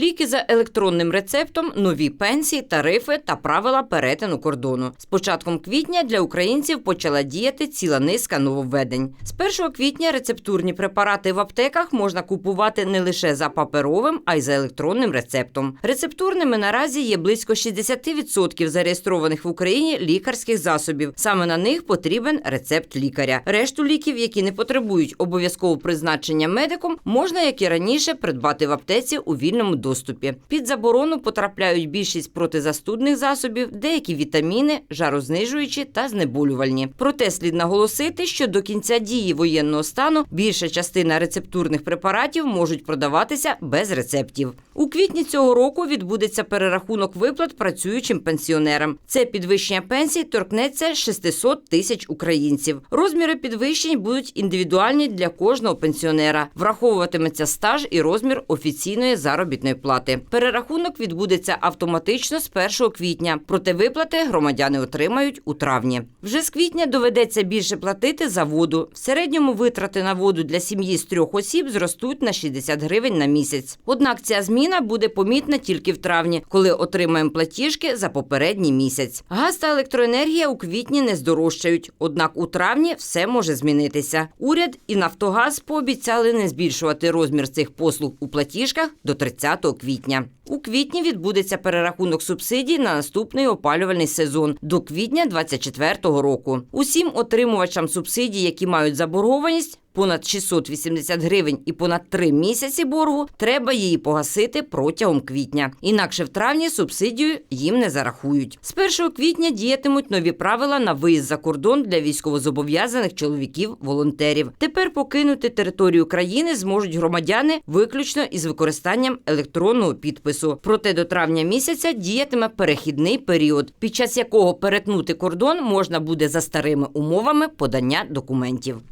Ліки за електронним рецептом, нові пенсії, тарифи та правила перетину кордону. З початком квітня для українців почала діяти ціла низка нововведень. З 1 квітня рецептурні препарати в аптеках можна купувати не лише за паперовим, а й за електронним рецептом. Рецептурними наразі є близько 60% зареєстрованих в Україні лікарських засобів. Саме на них потрібен рецепт лікаря. Решту ліків, які не потребують обов'язкового призначення медиком, можна, як і раніше, придбати в аптеці у вільному доступі. Під заборону потрапляють більшість протизастудних засобів, деякі вітаміни, жарознижуючі та знеболювальні. Проте слід наголосити, що до кінця дії воєнного стану більша частина рецептурних препаратів можуть продаватися без рецептів. Квітні цього року відбудеться перерахунок виплат працюючим пенсіонерам. Це підвищення пенсій торкнеться 600 тисяч українців. Розміри підвищень будуть індивідуальні для кожного пенсіонера. Враховуватиметься стаж і розмір офіційної заробітної плати. Перерахунок відбудеться автоматично з 1 квітня. Проте виплати громадяни отримають у травні. Вже з квітня доведеться більше платити за воду. В середньому витрати на воду для сім'ї з трьох осіб зростуть на 60 гривень на місяць. Однак ця зміна буде помітна тільки в травні, коли отримаємо платіжки за попередній місяць. Газ та електроенергія у квітні не здорожчають. Однак у травні все може змінитися. Уряд і Нафтогаз пообіцяли не збільшувати розмір цих послуг у платіжках до 30 квітня. У квітні відбудеться перерахунок субсидій на наступний опалювальний сезон до квітня 2024 року. Усім отримувачам субсидій, які мають заборгованість. Понад 680 гривень і понад 3 місяці боргу треба її погасити протягом квітня. Інакше в травні субсидію їм не зарахують. З 1 квітня діятимуть нові правила на виїзд за кордон для військовозобов'язаних чоловіків-волонтерів. Тепер покинути територію країни зможуть громадяни виключно із використанням електронного підпису. Проте до травня місяця діятиме перехідний період, під час якого перетнути кордон можна буде за старими умовами подання документів.